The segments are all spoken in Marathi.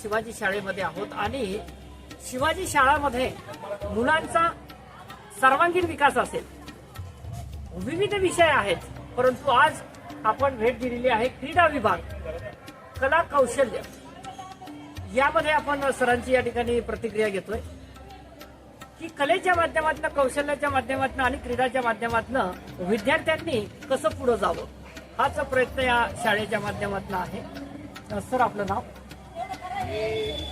शिवाजी शाळेमध्ये आहोत आणि शिवाजी शाळामध्ये मुलांचा सर्वांगीण विकास असेल. विविध विषय आहेत परंतु आज आपण भेट दिलेली आहे क्रीडा विभाग कला कौशल्य. यामध्ये आपण सरांची या ठिकाणी प्रतिक्रिया घेतोय. की कलेच्या माध्यमातून कौशल्याच्या माध्यमातून आणि क्रीडाच्या माध्यमातून विद्यार्थ्यांनी कसं पुढे जावं? हाच प्रयत्न या शाळेच्या माध्यमातून आहे. सर आपलं नाव?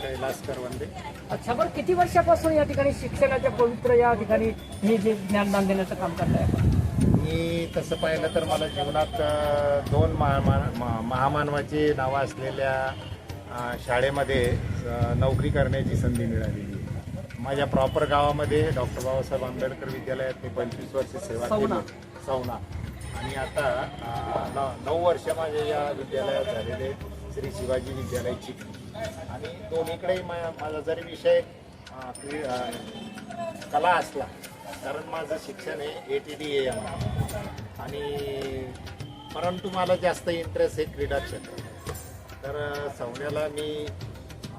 कैलास करवंदे. अच्छा बरं किती वर्षापासून या ठिकाणी शिक्षणाच्या पवित्र या ठिकाणी हे जे ज्ञानदान देण्याचं काम करताय? आपण मी तसं पाहिलं तर मला जीवनात अ, दोन महामान मा- महामानवाची नावं असलेल्या अ, शाळेमध्ये अ, नोकरी करण्याची संधी मिळालेली आहे. माझ्या प्रॉपर गावामध्ये डॉक्टर बाबासाहेब आंबेडकर विद्यालयात मी पंचवीस वर्ष सेवा सौना. केली. सौना. आणि आता अ, न- नऊ वर्ष माझ्या या विद्यालयात झालेले श्री शिवाजी विद्यालय चिखली आणि दोन्हीकडेही मा- माझा जरी विषय कला असला कारण माझं शिक्षण आहे A T D A M आणि परंतु मला जास्त इंटरेस्ट आहे क्रीडा क्षेत्र. तर सवण्याला मी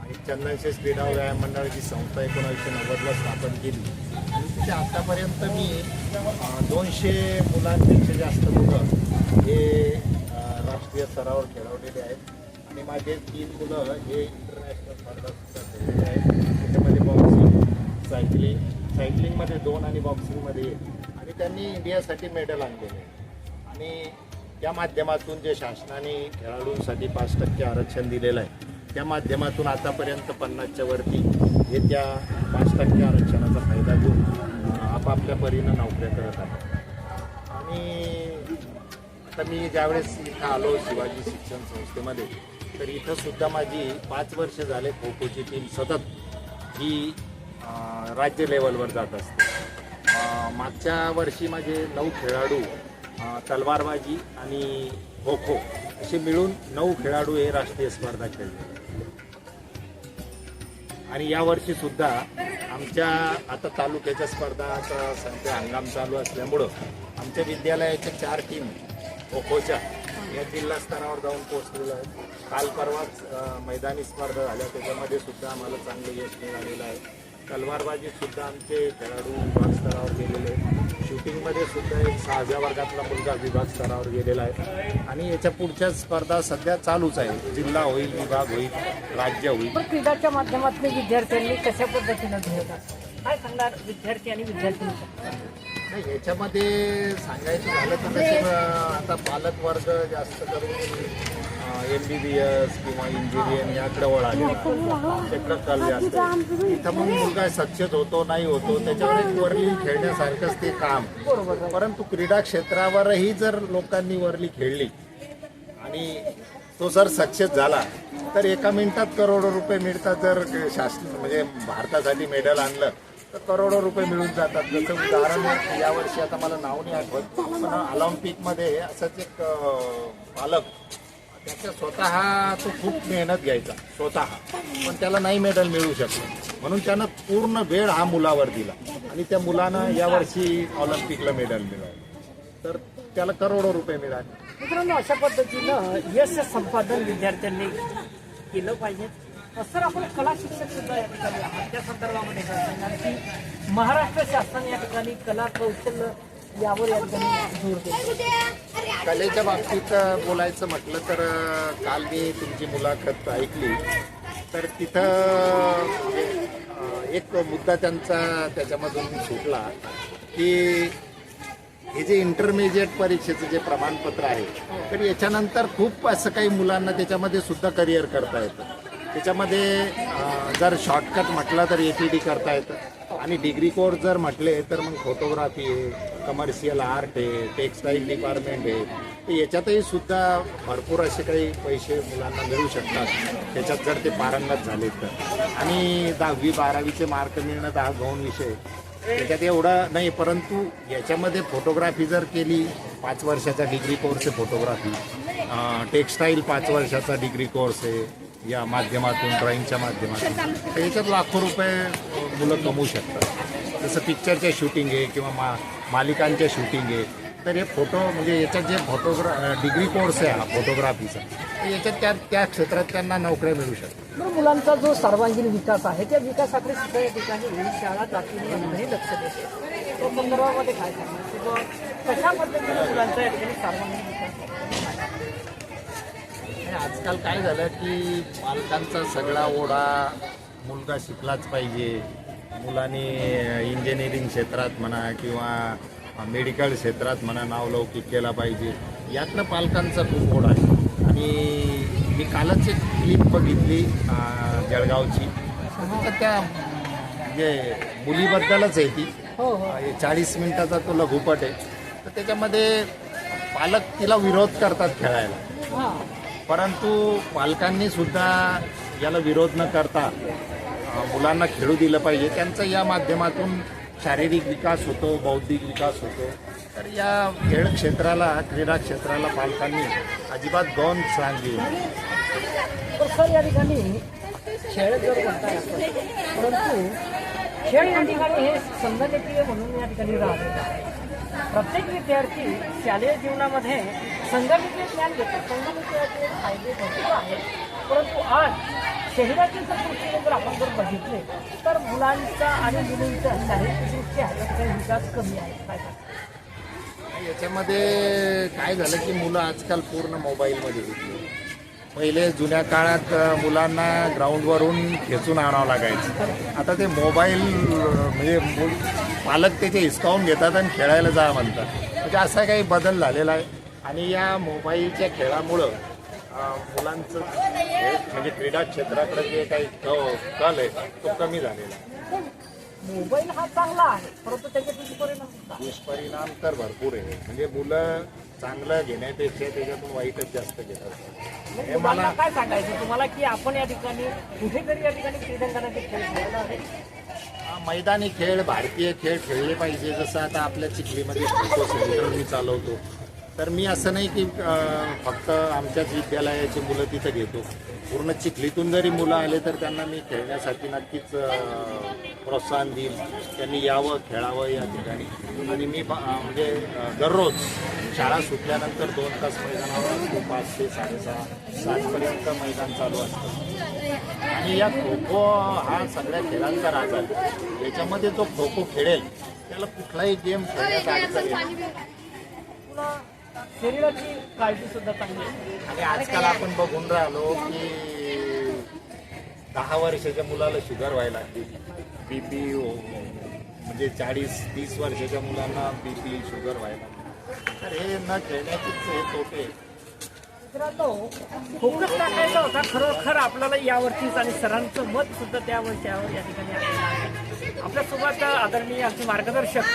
एक चंदनशेष क्रीडा व्यायाम मंडळाची संस्था एकोणीसशे नव्वदला स्थापन केली. म्हणजे आणि तिथे आत्तापर्यंत मी दोनशे मुलांपेक्षा जास्त मुलं हे राष्ट्रीय स्तरावर खेळवलेले आहेत. आणि माझे तीन मुलं हे इंटरनॅशनल स्पर्धा सुद्धा आहेत. त्याच्यामध्ये बॉक्सिंग सायकलिंग सायकलिंगमध्ये दोन आणि बॉक्सिंगमध्ये एक. आणि त्यांनी इंडियासाठी मेडल आणलेले आणि त्या माध्यमातून जे शासनाने खेळाडूंसाठी पाच टक्के आरक्षण दिलेलं आहे त्या माध्यमातून आतापर्यंत पन्नासच्या वरती हे त्या पाच टक्के आरक्षणाचा फायदा घेऊन आपापल्या परीनं नोकऱ्या करत आहेत. आणि आता मी ज्यावेळेस इथं आलो शिवाजी शिक्षण संस्थेमध्ये तर इथं सुद्धा माझी पाच वर्ष झाले खो खोची टीम सतत ही राज्य लेवलवर जात असते. मागच्या वर्षी माझे नऊ खेळाडू तलवारबाजी आणि खो खो असे मिळून नऊ खेळाडू हे राष्ट्रीय स्पर्धा खेळले. आणि यावर्षी सुद्धा आमच्या आता तालुक्याच्या स्पर्धा आता सध्या हंगाम चालू असल्यामुळं आमच्या विद्यालयाच्या चार टीम खो खोच्या या जिल्हा स्तरावर जाऊन पोहोचलेलं आहे. काल परवाच मैदानी स्पर्धा झाल्या. त्याच्यामध्ये सुद्धा आम्हाला चांगलं यश मिळालेलं आहे. तलवारबाजीत सुद्धा आमचे खेळाडू विभाग स्तरावर गेलेले आहेत. शूटिंगमध्ये सुद्धा एक सहाव्या वर्गातला मुलगा विभाग स्तरावर गेलेला आहे. आणि याच्या पुढच्या स्पर्धा सध्या चालूच आहे. जिल्हा होईल विभाग होईल राज्य होईल. क्रीडाच्या माध्यमातून विद्यार्थ्यांनी कशा पद्धतीनं काय सांगणार विद्यार्थी आणि विद्यार्थी? नाही याच्यामध्ये सांगायचं झालं तर अं, आता पालक वर्ग जास्त करून एम बी बी एस किंवा इंजिनिअरिंग याकडे वळाले. त्याकडे कल जास्त. इथं मग मुलगा सक्सेस होतो नाही होतो त्याच्यावर एक वरली खेळण्यासारखंच ते काम. परंतु क्रीडा क्षेत्रावरही जर लोकांनी वरली खेळली आणि तो जर सक्सेस झाला तर एका मिनिटात करोडो रुपये मिळतात जर शासन म्हणजे भारतासाठी मेडल आणलं. तर करोडो रुपये मिळून जातात. जसं उदाहरण यावर्षी आता मला नाव नाही आठवत पण ऑलिम्पिकमध्ये असंच एक पालक त्याच्या स्वतः तो खूप मेहनत घ्यायचा स्वतः. पण त्याला नाही मेडल मिळू शकलं. म्हणून त्यानं पूर्ण वेळ हा मुलावर दिला. आणि त्या मुलानं यावर्षी ऑलिम्पिकला मेडल मिळवलं. तर त्याला करोडो रुपये मिळाले. मित्रांनो अशा पद्धतीनं यश संपादन विद्यार्थ्यांनी केलं पाहिजे. सर आपण कला शिक्षक सुद्धा या ठिकाणी आहात. त्या संदर्भामध्ये कारण की महाराष्ट्र शासन या ठिकाणी कला कौशल्य यावर या ठिकाणी जोर कलेच्या बाबतीत बोलायचं म्हटलं तर काल मी तुमची मुलाखत ऐकली. तर तिथं म्हणजे, एक मुद्दा त्यांचा त्याच्यामधून सुटला की हे जे इंटरमिजिएट परीक्षेचं जे प्रमाणपत्र आहे तर याच्यानंतर खूप असं काही मुलांना त्याच्यामध्ये सुद्धा करिअर करता येतं. त्याच्यामध्ये जर शॉर्टकट म्हटलं तर ए टी डी करता येतं आणि डिग्री कोर्स जर म्हटले तर मग फोटोग्राफी आहे कमर्शियल आर्ट आहे टेक्स्टाईल डिपार्टमेंट आहे. तर याच्यातही सुद्धा भरपूर असे काही पैसे मुलांना मिळू शकतात. त्याच्यात जर ते पारंगत झाले तर. आणि दहावी बारावीचे मार्क मिळणं दहा गौण विषय. त्याच्यात एवढं नाही परंतु याच्यामध्ये फोटोग्राफी जर केली पाच वर्षाचा डिग्री कोर्स आहे फोटोग्राफी टेक्स्टाईल पाच वर्षाचा डिग्री कोर्स आहे. या माध्यमातून ड्रॉईंगच्या माध्यमातून. तर याच्यात लाखो रुपये मुलं कमवू शकतात. जसं पिक्चरच्या शूटिंग आहे किंवा मा मालिकांच्या शूटिंग आहे. तर हे फोटो म्हणजे याच्यात जे फोटोग्रा डिग्री कोर्स आहे हा फोटोग्राफीचा तर याच्यात त्या त्या क्षेत्रात त्यांना नोकऱ्या मिळू शकतात. बरं, मुलांचा जो सर्वांगीण विकास आहे त्या विकासाकडे सुद्धा या ठिकाणी शाळा जातीने लक्ष देते. त्या संदर्भामध्ये काय सांगणार? किंवा कशा पद्धतीने मुलांचा या ठिकाणी सर्वांगीण विकास आजकाल काय झालं की पालकांचा सगळा ओढा मुलगा शिकलाच पाहिजे. मुलांनी इंजिनिअरिंग क्षेत्रात म्हणा किंवा मेडिकल क्षेत्रात म्हणा नावलौकिक केला पाहिजे. यातनं पालकांचा खूप ओढा आहे. आणि मी कालच एक क्लिप बघितली जळगावची. तर त्या म्हणजे मुलीबद्दलच आहे ती. हो हो. चाळीस मिनिटाचा तो लघुपट आहे. तर त्याच्यामध्ये पालक तिला विरोध करतात खेळायला. परंतु पालकांनी सुद्धा याला विरोध न करता मुलांना खेळू दिलं पाहिजे. त्यांचा या माध्यमातून शारीरिक विकास होतो बौद्धिक विकास होतो. तर या खेळ क्षेत्राला क्रीडा क्षेत्राला पालकांनी अजिबात गौण सांगली सर या ठिकाणी खेळ जर म्हणताय परंतु खेळ या ठिकाणी हे संघटकीय म्हणून या ठिकाणी राहत प्रत्येक विद्यार्थी शालेय जीवनामध्ये संघटकीय ज्ञान घेतो. संघटकीय फायदे भरपूर आहेत. परंतु आज शहराच्या जर दृष्टीने जर आपण जर बघितले तर मुलांचा आणि मुलींचा शारीरिकदृष्ट्या या ठिकाणी विकास कमी आहे. काय याच्यामध्ये काय झालं की मुलं आजकाल पूर्ण मोबाईलमध्ये घेतली पहिले जुन्या काळात मुलांना ग्राउंडवरून खेचून आणावं लागायचं. आता ते मोबाईल म्हणजे पालक त्याचे हिसकावून घेतात आणि खेळायला जा म्हणतात. म्हणजे असा काही बदल झालेला आहे. आणि या मोबाईलच्या खेळामुळं मुलांचं हे म्हणजे क्रीडा क्षेत्राकडे जे काही क- कल आहे तो कमी झालेला आहे. मोबाईल हा चांगला आहे परंतु त्याचे दुष्परिणाम. दुष्परिणाम तर भरपूर आहे. म्हणजे मुलं चांगलं घेण्यापेक्षा त्याच्यातून वाईटच जास्त घेतात. हे मला काय सांगायचं? तुम्हाला की आपण या ठिकाणी कुठेतरी या ठिकाणी क्रीडांगणाचे खेळ खेळायला हवे हा, मैदानी खेळ भारतीय खेळ खेळले पाहिजे. जसं आता आपल्या चिखलीमध्ये खो सेंटर मी चालवतो. तर मी असं नाही की फक्त आमच्याच विद्यालयाची मुलं तिथं घेतो. पूर्ण चिखलीतून जरी मुलं आले तर त्यांना मी खेळण्यासाठी नक्कीच प्रोत्साहन देईल. त्यांनी यावं खेळावं या ठिकाणी. आणि मी म्हणजे दररोज शाळा सुटल्यानंतर दोन तास मैदानावर असतो. पाच ते साडेसहा सातपर्यंत मैदान चालू असतं. आणि या खो खो हा सगळ्या खेळांचा राजा. आहे याच्यामध्ये जो खो खो खेळेल. त्याला कुठलाही गेम खेळण्याचा अडचण शरीराची काळजी सुद्धा चांगली आणि आजकाल आपण बघून राहिलो की दहा वर्षाच्या मुलाला शुगर व्हायला लागली. बीपी हो, म्हणजे चाळीस तीस वर्षाच्या मुलांना बीपी शुगर व्हायला लागली. तर हे न खेळण्याचेच हे तोटे. आहेत. मित्रांनो फोकस टाकायचा होता. खरोखर आपल्याला यावरतीच आणि सरांचं मत सुद्धा त्यावर त्यावर या ठिकाणी आपल्यासोबत आदरणीय आमचे मार्गदर्शक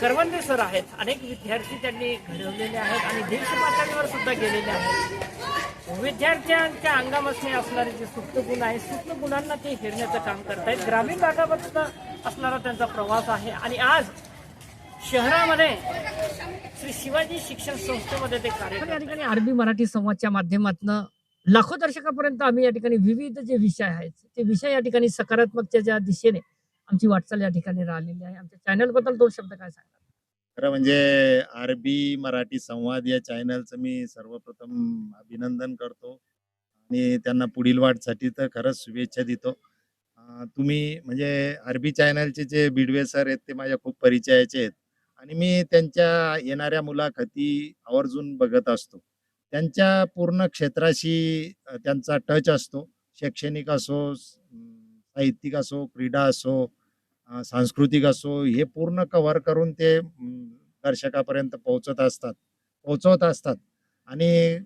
करवंदे सर आहेत. अनेक विद्यार्थी त्यांनी घडवलेले आहेत आणि देश सुद्धा गेलेले आहेत. विद्यार्थ्यांच्या अंगामध्ये असणारे जे सुप्त गुण आहे सुप्त गुणांना ते हेरण्याचं काम करतायत. ग्रामीण भागापासून असणारा त्यांचा प्रवास आहे. आणि आज शहरामध्ये श्री शिवाजी शिक्षण संस्थेमध्ये ते कार्य या ठिकाणी अरबी मराठी संवादच्या माध्यमातून लाखो दर्शकापर्यंत आम्ही या ठिकाणी विविध जे विषय आहेत ते विषय या ठिकाणी सकारात्मकतेच्या दिशेने आमची वाटचाल या ठिकाणी राहिलेली आहे. आमच्या चॅनलबद्दल दोन शब्द काय सांगा खरं म्हणजे अरबी मराठी संवाद या चॅनलचं मी सर्वप्रथम अभिनंदन करतो आणि त्यांना पुढील वाटसाठी तर खरंच शुभेच्छा देतो. तुम्ही म्हणजे अरबी चॅनलचे जे बिडवे सर आहेत ते माझ्या खूप परिचयाचे आहेत. आणि मी त्यांच्या येणाऱ्या मुलाखती आवर्जून बघत असतो. त्यांच्या पूर्ण क्षेत्राशी त्यांचा टच असतो. शैक्षणिक असो साहित्यिक असो क्रीडा असो सांस्कृतिक असो हे पूर्ण कव्हर करून ते दर्शकापर्यंत पोहोचत असतात पोहोचवत असतात. आणि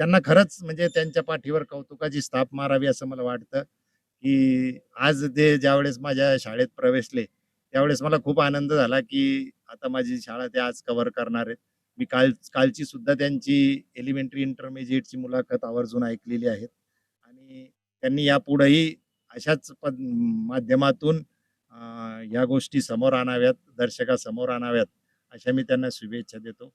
त्यांना खरंच म्हणजे त्यांच्या पाठीवर कौतुकाची स्थाप मारावी असं मला वाटतं की आज ते ज्यावेळेस माझ्या शाळेत प्रवेशले त्यावेळेस मला खूप आनंद झाला की आता माझी शाळा ते आज कव्हर करणार आहेत. मी काल कालची सुद्धा त्यांची एलिमेंटरी इंटरमिजिएटची मुलाखत आवर्जून ऐकलेली आहेत. आणि त्यांनी यापुढेही अशाच पद माध्यमातून या गोष्टी समोर आणाव्यात दर्शकासमोर आणाव्यात अशा मी त्यांना शुभेच्छा देतो.